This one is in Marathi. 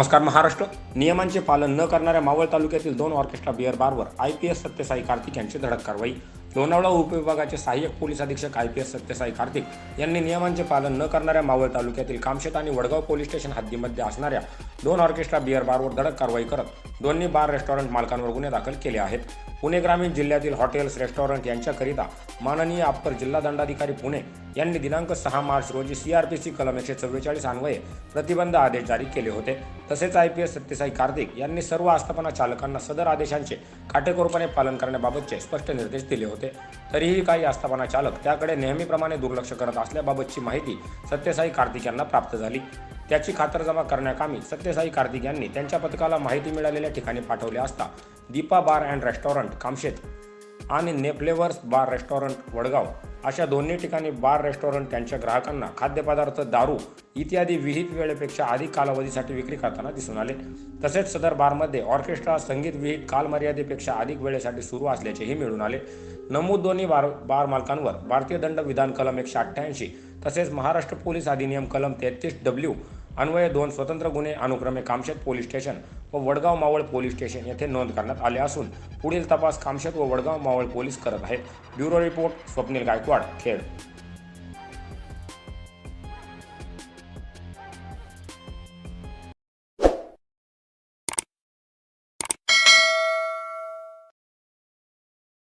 नमस्कार महाराष्ट्र. नियमांचे पालन न करणाऱ्या मावळ तालुक्यातील दोन ऑर्केस्ट्रा बिअर बारवर I P S Satyasai Kartik यांची धडक कारवाई. लोणावळा उपविभागाचे सहाय्यक पोलीस अधीक्षक I P S Satyasai Kartik यांनी नियमांचे पालन न करणाऱ्या मावळ तालुक्यातील कामशेत आणि वडगाव पोलीस स्टेशन हद्दीमध्ये असणाऱ्या दोन ऑर्केस्ट्रा बिअर बारवर धडक कारवाई करत दोन्ही बार रेस्टॉरंट मालकांवर गुन्हे दाखल केले आहेत. पुणे ग्रामीण जिल्ह्यातील हॉटेल्स रेस्टॉरंट यांच्याकरिता माननीय अप्पर जिल्हा दंडाधिकारी पुणे यांनी दिनांक सहा मार्च रोजी सी आर पी सी कलम एकशे चव्वेचाळीस अन्वये प्रतिबंध आदेश जारी केले होते. तसेच I P S Satyasai Kartik यांनी सर्व आस्थापना चालकांना सदर आदेशांचे काटेकोरपणे पालन करण्याबाबतचे स्पष्ट निर्देश दिले होते. तरीही काही आस्थापना चालक त्याकडे नेहमीप्रमाणे दुर्लक्ष करत असल्याबाबतची माहिती सत्यसाई कार्तिक यांना प्राप्त झाली. त्याची खातरजमा करण्याकामी सत्यसाई कार्तिक यांनी त्यांच्या पथकाला माहिती मिळालेल्या ठिकाणी पाठवले असता Deepa bar and restaurant Kamshet आणि नेफ्लेवर्स बार रेस्टॉरंट वडगाव अशा दोन्ही ठिकाणी बार रेस्टॉरंट त्यांच्या ग्राहकांना खाद्यपदार्थ दारू इत्यादी विहित वेळेपेक्षा अधिक कालावधीसाठी विक्री करताना दिसून आले. तसेच सदर बारमध्ये ऑर्केस्ट्रा संगीत विहित कालमर्यादेपेक्षा अधिक वेळेसाठी सुरू असल्याचेही मिळून आले. नमूद दोन्ही बार बार मालकांवर भारतीय दंड विधान कलम एकशे अठ्ठ्याऐंशी तसेच महाराष्ट्र पोलीस अधिनियम कलम तेहतीस डब्ल्यू अन्वये दोन स्वतंत्र गुन्हे अनुक्रमे कामशेत पोलीस स्टेशन व वडगाव मावळ पोलीस स्टेशन येथे नोंद करण्यात आले असून पुढील तपास कामशेत व वडगाव मावळ पोलीस करत आहेत. Bureau report Swapnil Gaikwad Khed.